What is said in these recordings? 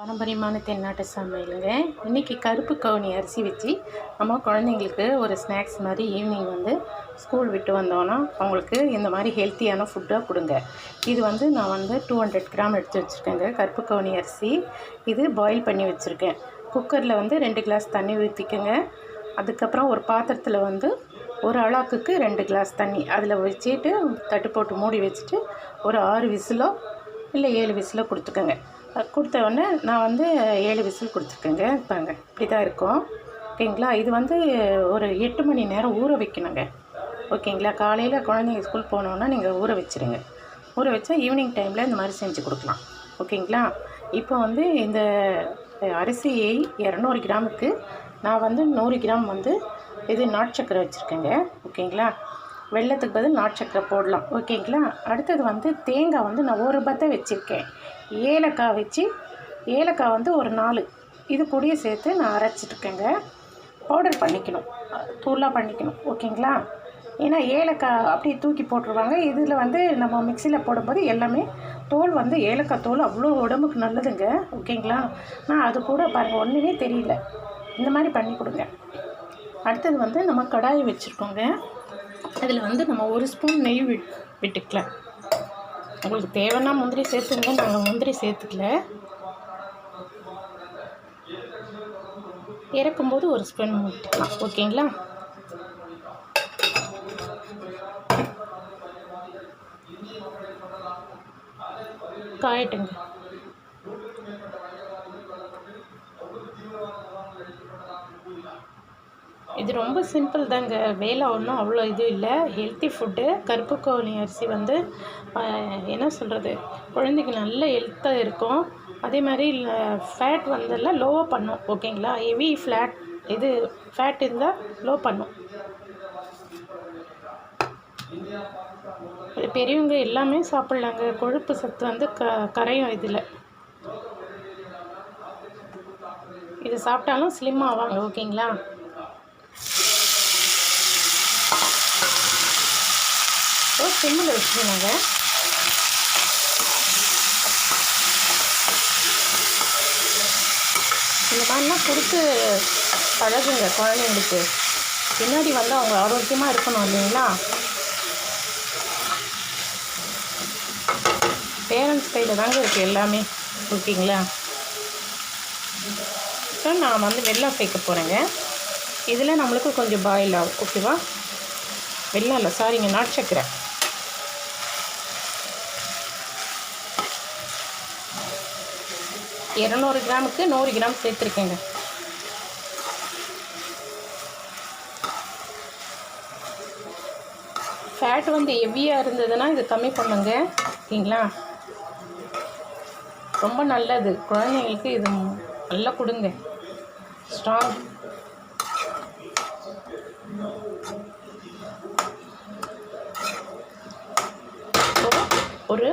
பாரம்பரியமான தென்னாட்டு சமையலுங்க. இன்றைக்கி கருப்பு கவுனி அரிசி வச்சு நம்ம குழந்தைங்களுக்கு ஒரு ஸ்நாக்ஸ் மாதிரி ஈவினிங் வந்து ஸ்கூல் விட்டு வந்தோன்னா அவங்களுக்கு இந்த மாதிரி ஹெல்த்தியான ஃபுட்டாக கொடுங்க. இது வந்து நான் வந்து டூ ஹண்ட்ரட் கிராம் எடுத்து வச்சுருக்கேங்க. கருப்பு கவுனி அரிசி இது பாயில் பண்ணி வச்சுருக்கேன். குக்கரில் வந்து ரெண்டு கிளாஸ் தண்ணி ஊற்றிக்கோங்க அதுக்கப்புறம் ஒரு பாத்திரத்தில் வந்து ஒரு அளாக்குக்கு ரெண்டு கிளாஸ் தண்ணி. அதில் வச்சுட்டு தட்டு போட்டு மூடி வச்சுட்டு ஒரு ஆறு விசிலோ இல்லை ஏழு விசிலோ கொடுத்துக்கோங்க. கொடுத்த உடனே நான் வந்து ஏழு விசில் கொடுத்துருக்கேங்க. பாருங்க இப்படி தான் இருக்கும். ஓகேங்களா? இது வந்து ஒரு எட்டு மணி நேரம் ஊற வைக்கணுங்க. ஓகேங்களா? காலையில் குழந்தைங்க ஸ்கூல் போனோன்னா நீங்கள் ஊற வச்சுருங்க. ஊற வச்சா ஈவினிங் டைமில் இந்த மாதிரி செஞ்சு கொடுக்கலாம். ஓகேங்களா? இப்போ வந்து இந்த அரிசியை இரநூறு கிராமுக்கு நான் வந்து நூறு கிராம் வந்து இது நாட்டு சக்கரை வச்சுருக்கேங்க. ஓகேங்களா? வெள்ளத்துக்கு பதில் நாட்டு சக்கரை போடலாம். ஓகேங்களா? அடுத்தது வந்து தேங்காய் வந்து நான் ஒரு பத்தை வச்சுருக்கேன். ஏலக்காய் வச்சு ஏலக்காய் வந்து ஒரு நாலு. இது கூடயே சேர்த்து நான் அரைச்சிட்ருக்கேங்க பவுடர் பண்ணிக்கணும். தூளாக பண்ணிக்கணும். ஓகேங்களா? ஏன்னா ஏலக்காய் அப்படியே தூக்கி போட்டுருவாங்க. இதில் வந்து நம்ம மிக்சியில் போடும்போது எல்லாமே தோல் வந்து ஏலக்காய் தோல் அவ்வளோ உடம்புக்கு நல்லதுங்க. ஓகேங்களா? நான் அது கூட பாருங்கள் ஒன்றுமே தெரியல. இந்த மாதிரி பண்ணி கொடுங்க. அடுத்தது வந்து நம்ம கடாய் வச்சுருக்கோங்க. அதில் வந்து நம்ம ஒரு ஸ்பூன் நெய் விட் விட்டுக்கலாம் உங்களுக்கு தேவைன்னா முந்திரி சேர்த்துங்க நாங்கள் முந்திரி சேர்த்துக்கல. இறக்கும்போது ஒரு ஸ்பூன் விட்டுக்கலாம். ஓகேங்களா? காயட்டுங்க. இது ரொம்ப சிம்பிள் தாங்க. வேலை ஒன்றும் அவ்வளோ இது இல்லை. ஹெல்த்தி ஃபுட்டு கருப்பு கோழி அரிசி வந்து என்ன சொல்கிறது குழந்தைக்கு நல்ல ஹெல்த்தாக இருக்கும். அதே மாதிரி ஃபேட் வந்தெல்லாம் லோவாக பண்ணும். ஓகேங்களா ஹெவி ஃப்ளாட் இது ஃபேட் இருந்தால் லோ பண்ணும். இது பெரியவங்க எல்லாமே சாப்பிட்லாங்க. கொழுப்பு சத்து வந்து க கரையும் இதில். இது சாப்பிட்டாலும் ஸ்லிம் ஆவாங்க. ஓகேங்களா ஓ சிம்மில் வச்சுக்கணுங்க இந்த மாதிரிலாம் கொடுத்து பழகுங்க குழந்தைங்களுக்கு. பின்னாடி வந்து அவங்க ஆரோக்கியமாக இருக்கணும் இல்லைங்களா? பேரண்ட்ஸ் கையில் தாங்க இருக்குது எல்லாமே. ஓகேங்களா? இப்போ நான் வந்து வெள்ளம் சேர்க்க போகிறேங்க இதில் நம்மளுக்கு கொஞ்சம் பாயில் ஆகும். ஓகேவா வெள்ளம் இல்லை சாரிங்க நாட்டு சக்கரை. இரநூறு கிராமுக்கு நூறு கிராம் சேர்த்துருக்கேங்க. ஃபேட் வந்து ஹெவியாக இருந்ததுன்னா இது கம்மி பண்ணுங்க. ஓகேங்களா? ரொம்ப நல்லது. குழந்தைங்களுக்கு இது நல்லா கொடுங்க. ஸ்ட்ராங் ஒரு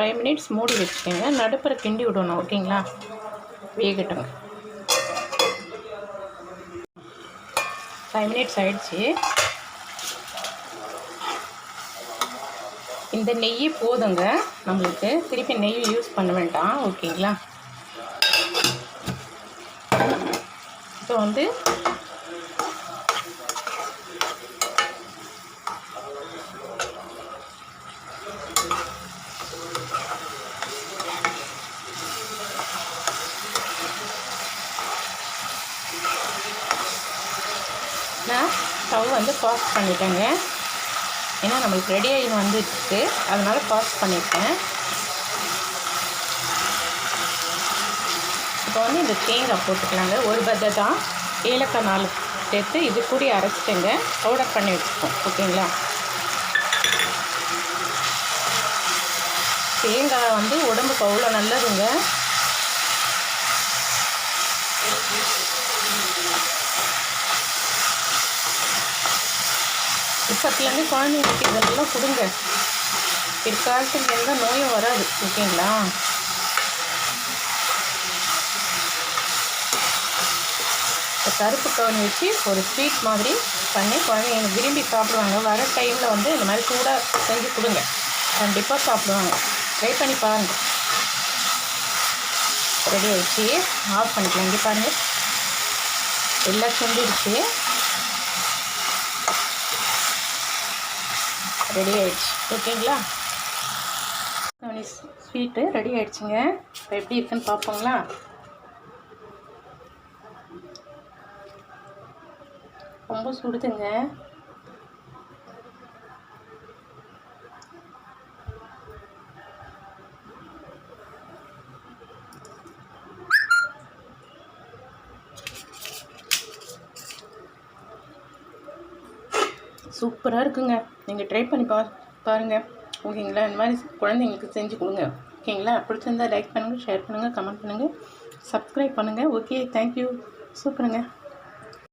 ஃபைவ் மினிட்ஸ் மூடி வச்சுக்கோங்க. நடுப்புற கிண்டி விடணும் ஓகேங்களா? வேகட்டுங்க ஃபைவ் மினிட்ஸ் ஆயிடுச்சு. இந்த நெய் போதுங்க. நம்மளுக்கு திருப்பி நெய் யூஸ் பண்ண வேண்டாம் ஓகேங்களா? இப்போ வந்து நான் ஸ்டவ் வந்து பாஸ் பண்ணிட்டேங்க. ஏன்னா நம்மளுக்கு ரெடி ஆகி வந்துருக்கு அதனால் பாஸ் பண்ணியிருக்கேன் இப்போ வந்து இந்த தேங்காய் போட்டுக்கலாங்க. ஒரு பத்தை தான். ஏலக்காய் நாலு சேர்த்து இது கூடி அரைச்சிட்டுங்க. பவுடர் பண்ணி வச்சுப்போம். ஓகேங்களா? தேங்காய் வந்து உடம்புக்கு அவ்வளோ நல்லதுங்க. இப்போத்துலேருந்து குழந்தைங்களுக்கு இதெல்லாம் கொடுங்க. பிற்காலத்துக்கு எந்த நோயும் வராது ஓகேங்களா? இப்போ கருப்பு கவனி வச்சு ஒரு ஸ்வீட் மாதிரி பண்ணி குழந்தைங்க விரும்பி சாப்பிடுவாங்க. வர டைமில் வந்து இந்த மாதிரி சூடாக செஞ்சு கொடுங்க. கண்டிப்பாக சாப்பிடுவாங்க. ட்ரை பண்ணி பாருங்கள் ரெடி ஆகிடுச்சு ஆஃப் பண்ணிக்கலாம். இங்கே பாருங்கள் எல்லாம் சுண்டிடுச்சு ரெடி ஆயிடுச்சு. ஓகேங்களா? ஸ்வீட்டு ரெடி ஆயிடுச்சுங்க. இப்போ எப்படி இருக்குன்னு பார்ப்போங்களா? ரொம்ப சுடுதுங்க. சூப்பராக இருக்குங்க. நீங்கள் ட்ரை பண்ணி பா பாருங்கள் ஓகேங்களா? இந்த மாதிரி குழந்தைங்களுக்கு செஞ்சு கொடுங்க. ஓகேங்களா? பிடிச்சிருந்தா லைக் பண்ணுங்கள் ஷேர் பண்ணுங்கள் கமெண்ட் பண்ணுங்கள் சப்ஸ்கிரைப் பண்ணுங்கள் ஓகே தேங்க்யூ சூப்பருங்க.